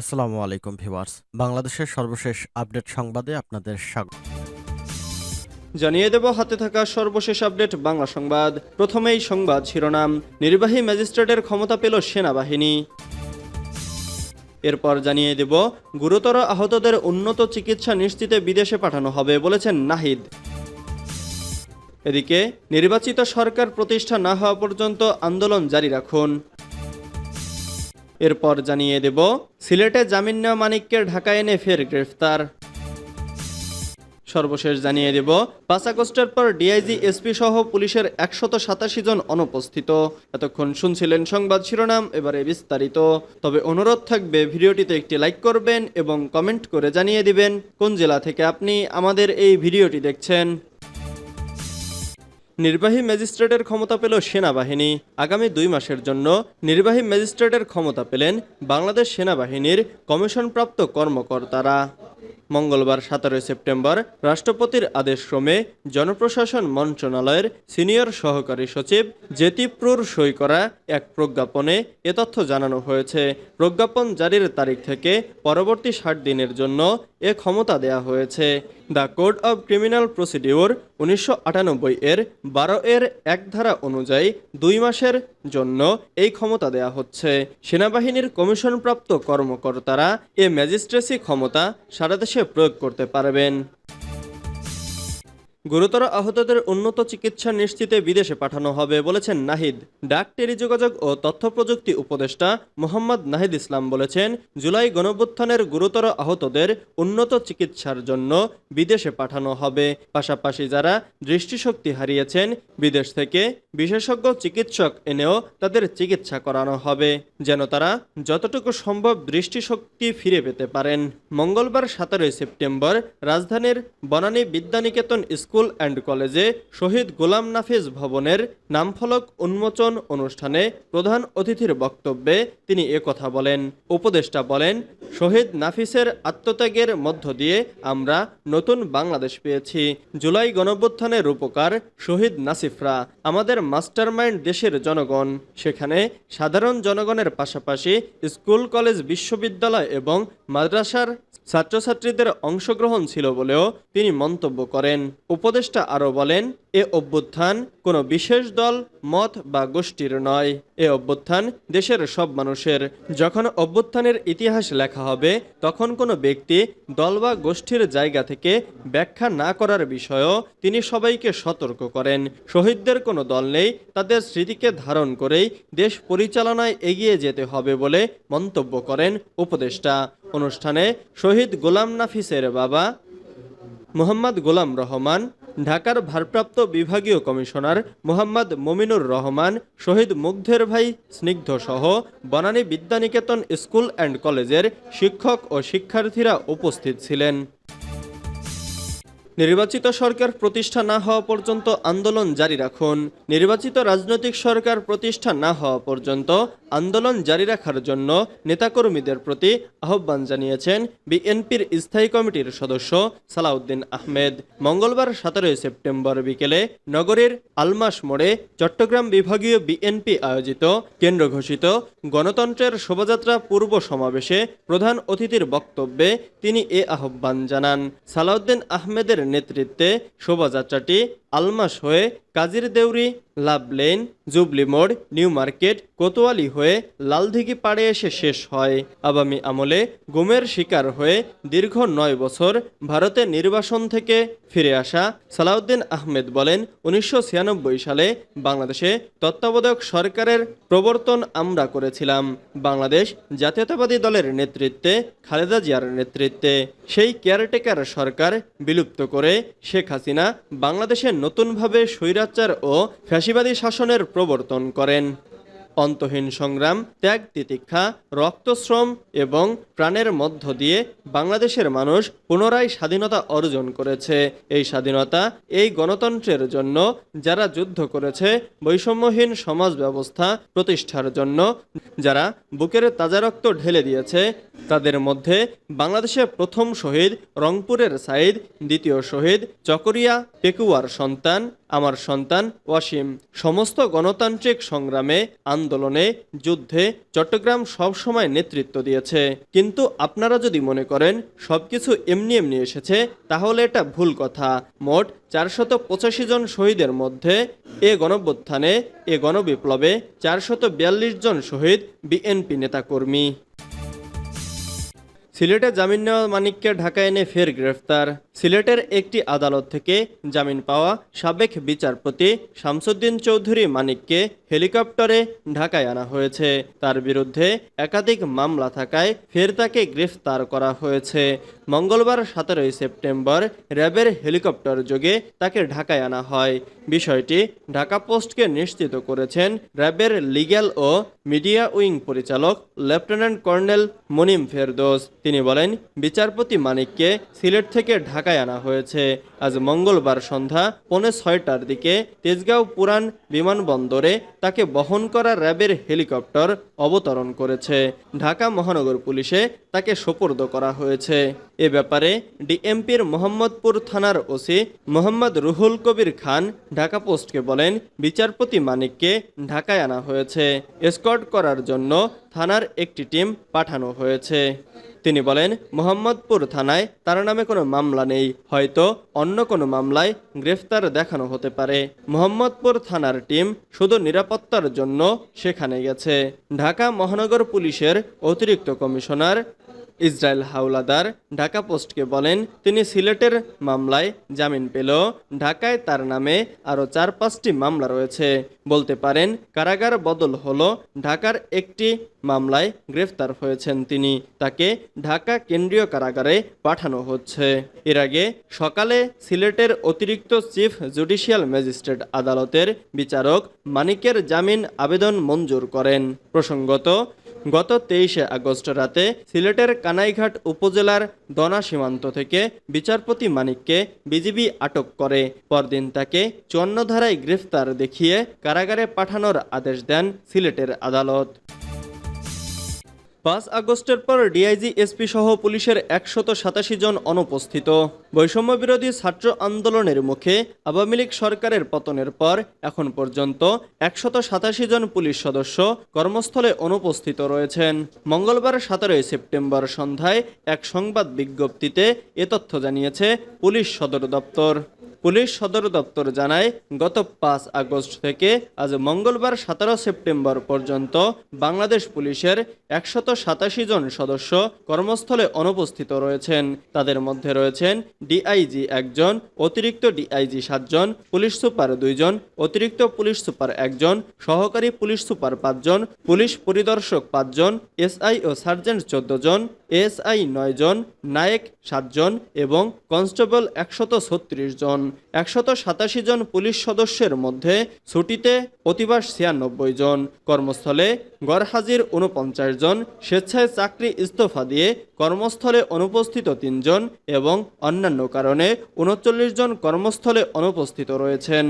আসসালামু আলাইকুম ভিউয়ার্স। বাংলাদেশের সর্বশেষ আপডেট সংবাদে আপনাদের স্বাগত। জানিয়ে দেব, হাতে থাকা সর্বশেষ আপডেট, বাংলা সংবাদ। প্রথমেই সংবাদ শিরোনাম। নির্বাহী ম্যাজিস্ট্রেটের ক্ষমতা পেল সেনাবাহিনী। এরপর জানিয়ে দেব, গুরুতর আহতদের উন্নত চিকিৎসা নিশ্চিতে বিদেশে পাঠানো হবে বলেছেন নাহিদ। এদিকে, নির্বাচিত সরকার প্রতিষ্ঠা না হওয়া পর্যন্ত আন্দোলন জারি রাখুন। এরপর জানিয়ে দেব, সিলেটে জামিন নেওয়া মানিককে ঢাকায় এনে ফের গ্রেফতার। সর্বশেষ জানিয়ে দেব, পাঁচ আগস্টের পর ডিআইজি, এসপি সহ পুলিশের একশত সাতাশি জন অনুপস্থিত। এতক্ষণ শুনছিলেন সংবাদ শিরোনাম, এবারে বিস্তারিত। তবে অনুরোধ থাকবে, ভিডিওটিতে একটি লাইক করবেন এবং কমেন্ট করে জানিয়ে দিবেন, কোন জেলা থেকে আপনি আমাদের এই ভিডিওটি দেখছেন। নির্বাহী ম্যাজিস্ট্রেটের ক্ষমতা পেল সেনাবাহিনী। আগামী দুই মাসের জন্য নির্বাহী ম্যাজিস্ট্রেটের ক্ষমতা পেলেন বাংলাদেশ সেনাবাহিনীর কমিশনপ্রাপ্ত কর্মকর্তারা। মঙ্গলবার সতেরোই সেপ্টেম্বর রাষ্ট্রপতির আদেশক্রমে জনপ্রশাসন মন্ত্রণালয়ের সিনিয়র সহকারী সচিব জেতিপ্রুর সই করা এক প্রজ্ঞাপনে এ তথ্য জানানো হয়েছে। প্রজ্ঞাপন জারির তারিখ থেকে পরবর্তী ষাট দিনের জন্য এ ক্ষমতা দেয়া হয়েছে। The code of criminal procedure উনিশশো আটানব্বই এর বারো এর এক ধারা অনুযায়ী দুই মাসের জন্য এই ক্ষমতা দেয়া হচ্ছে। সেনাবাহিনীর কমিশনপ্রাপ্ত কর্মকর্তারা এ ম্যাজিস্ট্রেসি ক্ষমতা সারা দেশে প্রয়োগ করতে পারবেন। গুরুতর আহতদের উন্নত চিকিৎসা নিশ্চিতে বিদেশে পাঠানো হবে, বলেছেন নাহিদ। ডাক, টেলিযোগাযোগ ও তথ্য প্রযুক্তি উপদেষ্টা মোহাম্মদ নাহিদ ইসলাম বলেছেন, জুলাই গণভ্যুত্থানের গুরুতর আহতদের উন্নত চিকিৎসার জন্য বিদেশে পাঠানো হবে। পাশাপাশি যারা দৃষ্টিশক্তি হারিয়েছেন, বিদেশ থেকে বিশেষজ্ঞ চিকিৎসক এনেও তাদের চিকিৎসা করানো হবে, যেন তারা যতটুকু সম্ভব দৃষ্টিশক্তি ফিরে পেতে পারেন। মঙ্গলবার সতেরোই সেপ্টেম্বর রাজধানীর বনানী বিদ্যানিকেতন স্কুল অ্যান্ড কলেজে শহীদ গোলাম নাফিজ ভবনের নামফলক উন্মোচন অনুষ্ঠানে প্রধান অতিথির বক্তব্যে তিনি একথা বলেন। উপদেষ্টা বলেন, শহীদ নাফিসের আত্মত্যাগের মধ্য দিয়ে আমরা নতুন বাংলাদেশ পেয়েছি। জুলাই গণভ্যুত্থানের রূপকার শহীদ নাসিফরা আমাদের মাস্টারমাইন্ড দেশের জনগণ। সেখানে সাধারণ জনগণের পাশাপাশি স্কুল, কলেজ, বিশ্ববিদ্যালয় এবং মাদ্রাসার ছাত্রছাত্রীদের অংশগ্রহণ ছিল বলেও তিনি মন্তব্য করেন। উপদেষ্টা আরও বলেন, এ অভ্যুত্থান কোনো বিশেষ দল, মত বা গোষ্ঠীর নয়। এ অভ্যুত্থান দেশের সব মানুষের। যখন অভ্যুত্থানের ইতিহাস লেখা হবে, তখন কোনো ব্যক্তি, দল বা গোষ্ঠীর জায়গা থেকে ব্যাখ্যা না করার বিষয়েও তিনি সবাইকে সতর্ক করেন। শহীদদের কোনো দল নেই, তাদের স্মৃতিকে ধারণ করেই দেশ পরিচালনায় এগিয়ে যেতে হবে বলে মন্তব্য করেন উপদেষ্টা। অনুষ্ঠানে শহীদ গোলাম নাফিসের বাবা মোহাম্মদ গোলাম রহমান, ঢাকার ভারপ্রাপ্ত বিভাগীয় কমিশনার মোহাম্মদ মমিনুর রহমান, শহীদ মুগ্ধের ভাই স্নিগ্ধ সহ বনানী বিদ্যানিকেতন স্কুল অ্যান্ড কলেজের শিক্ষক ও শিক্ষার্থীরা উপস্থিত ছিলেন। নির্বাচিত সরকার প্রতিষ্ঠা না হওয়া পর্যন্ত আন্দোলন জারি রাখুন। নির্বাচিত রাজনৈতিক সরকার প্রতিষ্ঠা না হওয়া পর্যন্ত আন্দোলন জারি রাখার জন্য নেতাকর্মীদের প্রতি আহ্বান জানিয়েছেন বিএনপির স্থায়ী কমিটির সদস্য সালাউদ্দিন আহমেদ। মঙ্গলবার সতেরোই সেপ্টেম্বর বিকেলে নগরীর আলমাস মোড়ে চট্টগ্রাম বিভাগীয় বিএনপি আয়োজিত কেন্দ্র ঘোষিত গণতন্ত্রের শোভাযাত্রা পূর্ব সমাবেশে প্রধান অতিথির বক্তব্যে তিনি এ আহ্বান জানান। সালাউদ্দিন আহমেদের নেতৃত্বে শোভাযাত্রাটি আলমাস হয়ে কাজির দেউরি, লাভ লেন, জুবলি মোড়, নিউ মার্কেট, কোতোয়ালি হয়ে লালদিঘি পাড়ে এসে শেষ হয়। আগামী আমলে গুমের শিকার হয়ে দীর্ঘ নয় বছর ভারতে নির্বাসন থেকে ফিরে আসা সালাউদ্দিন আহমেদ বলেন, উনিশশো ছিয়ানব্বই সালে বাংলাদেশে তত্ত্বাবধায়ক সরকারের প্রবর্তন আমরা করেছিলাম। বাংলাদেশ জাতীয়তাবাদী দলের নেতৃত্বে, খালেদা জিয়ার নেতৃত্বে। সেই কেয়ারটেকার সরকার বিলুপ্ত করে শেখ হাসিনা বাংলাদেশে নতুনভাবে স্বৈরাচার ও ফ্যাসিবাদী শাসনের প্রবর্তন করেন। অন্তহীন সংগ্রাম, ত্যাগ, তিতিক্ষা, রক্তশ্রম এবং প্রাণের মধ্য দিয়ে বাংলাদেশের মানুষ পুনরায় স্বাধীনতা অর্জন করেছে। এই স্বাধীনতা, এই গণতন্ত্রের জন্য যারা যুদ্ধ করেছে, বৈষম্যহীন সমাজ ব্যবস্থা প্রতিষ্ঠার জন্য যারা বুকের তাজা রক্ত ঢেলে দিয়েছে, তাদের মধ্যে বাংলাদেশের প্রথম শহীদ রংপুরের সাইদ দ্বিতীয় শহীদ চকরিয়া পেকুয়ার সন্তান আমার সন্তান ওয়াসিম সমস্ত গণতান্ত্রিক সংগ্রামে, আন্দোলনে, যুদ্ধে চট্টগ্রাম সবসময় নেতৃত্ব দিয়েছে। কিন্তু আপনারা যদি মনে করেন, সবকিছু এমনি এমনি এসেছে, তাহলে এটা ভুল কথা। মোট চারশত পঁচাশি জন শহীদের মধ্যে এ গণভ্যুত্থানে এ গণবিপ্লবে চারশত বিয়াল্লিশ জন শহীদ বিএনপি নেতাকর্মী। সিলেটে জামিন নেওয়া মানিককে ঢাকায় এনে ফের গ্রেফতার। সিলেটের একটি আদালত থেকে জামিন পাওয়া সাবেক বিচারপতি শামসুদ্দিন চৌধুরী মানিককে হেলিকপ্টারে ঢাকায় আনা হয়েছে। তার বিরুদ্ধে একাধিক মামলা থাকায় ফের তাকে গ্রেফতার করা হয়েছে। মঙ্গলবার সতেরোই সেপ্টেম্বর র্যাবের হেলিকপ্টার যোগে তাকে ঢাকায় আনা হয়। বিষয়টি ঢাকা পোস্টকে নিশ্চিত করেছেন র্যাবের লিগ্যাল ও মিডিয়া উইং পরিচালক লেফটেন্যান্ট কর্নেল মনিম ফেরদোস। তিনি বলেন, বিচারপতি মানিককে সিলেট থেকে ঢাকায় আনা হয়েছে। আজ মঙ্গলবার সন্ধ্যা পৌনে ছয়টার দিকে তেজগাঁও পুরান বিমানবন্দরে তাকে বহন করা র্যাবের হেলিকপ্টার অবতরণ করেছে। ঢাকা মহানগর পুলিশে তাকে সোপর্দ করা হয়েছে। এ ব্যাপারে ডিএমপির মোহাম্মদপুর থানার ওসি মোহাম্মদ রুহুল কবির খান ঢাকা পোস্টকে বলেন, বিচারপতি মানিককে ঢাকায় আনা হয়েছে। এসকর্ট করার জন্য থানার একটি টিম পাঠানো হয়েছে। তিনি বলেন, মোহাম্মদপুর থানায় তার নামে কোনো মামলা নেই। হয়তো অন্য কোনো মামলায় গ্রেফতার দেখানো হতে পারে। মোহাম্মদপুর থানার টিম শুধু নিরাপত্তার জন্য সেখানে গেছে। ঢাকা মহানগর পুলিশের অতিরিক্ত কমিশনার ইসরায়েল হাওলাদার ঢাকা পোস্টকে বলেন, তিনি সিলেটের মামলায় জামিন পেল। ঢাকায় তার নামে আরও চার পাঁচটি মামলা রয়েছে। বলতে পারেন, কারাগার বদল হলো। ঢাকার একটি মামলায় গ্রেফতার হয়েছেন তিনি। তাকে ঢাকা কেন্দ্রীয় কারাগারে পাঠানো হচ্ছে। এর আগে সকালে সিলেটের অতিরিক্ত চিফ জুডিশিয়াল ম্যাজিস্ট্রেট আদালতের বিচারক মানিকের জামিন আবেদন মঞ্জুর করেন। প্রসঙ্গত গত তেইশে আগস্ট রাতে সিলেটের কানাইঘাট উপজেলার দনা সীমান্ত থেকে বিচারপতি মানিককে বিজিবি আটক করে। পরদিন তাকে চুয়ান্ন ধারায় গ্রেফতার দেখিয়ে কারাগারে পাঠানোর আদেশ দেন সিলেটের আদালত। পাঁচ আগস্টের পর ডিআইজি, এসপি সহ পুলিশের একশত সাতাশি জন অনুপস্থিত। বৈষম্য বিরোধী ছাত্র আন্দোলনের মুখে আওয়ামী লীগ সরকারের পতনের পর এখন পর্যন্ত একশত সাতাশি জন পুলিশ সদস্য কর্মস্থলে অনুপস্থিত রয়েছেন। মঙ্গলবার সতেরোই সেপ্টেম্বর সন্ধ্যায় এক সংবাদ বিজ্ঞপ্তিতে এ তথ্য জানিয়েছে পুলিশ সদর দপ্তর। পুলিশ সদর দপ্তর জানায়, গত পাঁচ আগস্ট থেকে আজ মঙ্গলবার সতেরো সেপ্টেম্বর পর্যন্ত বাংলাদেশ পুলিশের একশত সাতাশি জন সদস্য কর্মস্থলে অনুপস্থিত রয়েছেন। তাদের মধ্যে রয়েছেন ডিআইজি একজন, অতিরিক্ত ডিআইজি সাতজন, পুলিশ সুপার দুইজন, অতিরিক্ত পুলিশ সুপার একজন, সহকারী পুলিশ সুপার পাঁচজন, পুলিশ পরিদর্শক পাঁচজন, এসআই ও সার্জেন্ট চোদ্দ জন এসআই নয় জন, নায়েক সাতজন এবং কনস্টেবল একশত ছত্রিশ জন। একশত সাতাশি জন পুলিশ সদস্যের মধ্যে ছুটিতে অতিবাস ছিয়ানব্বই জন। কর্মস্থলে গড়হাজির উনপঞ্চাশ জন, স্বেচ্ছায় চাকরি ইস্তফা দিয়ে কর্মস্থলে অনুপস্থিত তিনজন এবং অন্যান্য কারণে উনচল্লিশ জন কর্মস্থলে অনুপস্থিত রয়েছেন।